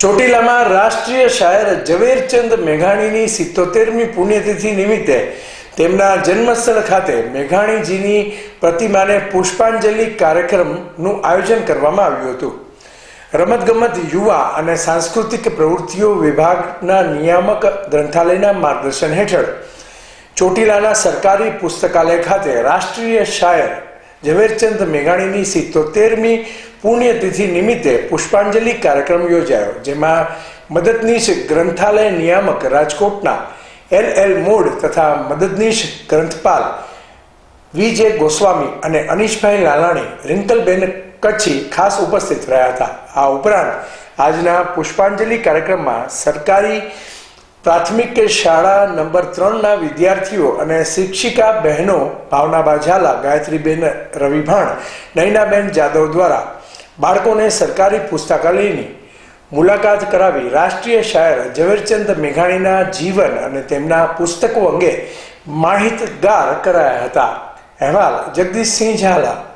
ચોટીલામાં રાષ્ટ્રીય શાયર ઝવેરચંદ મેઘાણીની સિત્તોતેરમી પુણ્યતિથિ નિમિત્તે તેમના જન્મસ્થળ ખાતે મેઘાણીજીની પ્રતિમાને પુષ્પાંજલિ કાર્યક્રમનું આયોજન કરવામાં આવ્યું હતું. રમતગમત યુવા અને સાંસ્કૃતિક પ્રવૃત્તિઓ વિભાગના નિયામક ગ્રંથાલયના માર્ગદર્શન હેઠળ ચોટીલાના સરકારી પુસ્તકાલય ખાતે રાષ્ટ્રીય શાયર ઝવેરચંદ મેઘાણીની સિત્તોતેરમી પુણ્યતિથિ નિમિત્તે પુષ્પાંજલિ કાર્યક્રમ યોજાયો, જેમાં મદદનીશ ગ્રંથાલય નિયામક રાજકોટના એલ એલ મોડ તથા મદદનીશ ગ્રંથપાલ વી જે ગોસ્વામી અને અનીશભાઈ લાલાણી રિંકલબેન કચ્છી ખાસ ઉપસ્થિત રહ્યા હતા. આ ઉપરાંત આજના પુષ્પાંજલિ કાર્યક્રમમાં સરકારી પ્રાથમિક શાળા નંબર ત્રણના વિદ્યાર્થીઓ અને શિક્ષિકા બહેનો ભાવનાબા ઝાલા, ગાયત્રીબેન રવિભાણ, નૈનાબેન જાદવ દ્વારા બાળકોને સરકારી પુસ્તકાલયની મુલાકાત કરાવી રાષ્ટ્રીય શાયર ઝવેરચંદ મેઘાણીના જીવન અને તેમના પુસ્તકો અંગે માહિતગાર કરાયા હતા. અહેવાલ જગદીશસિંહ ઝાલા.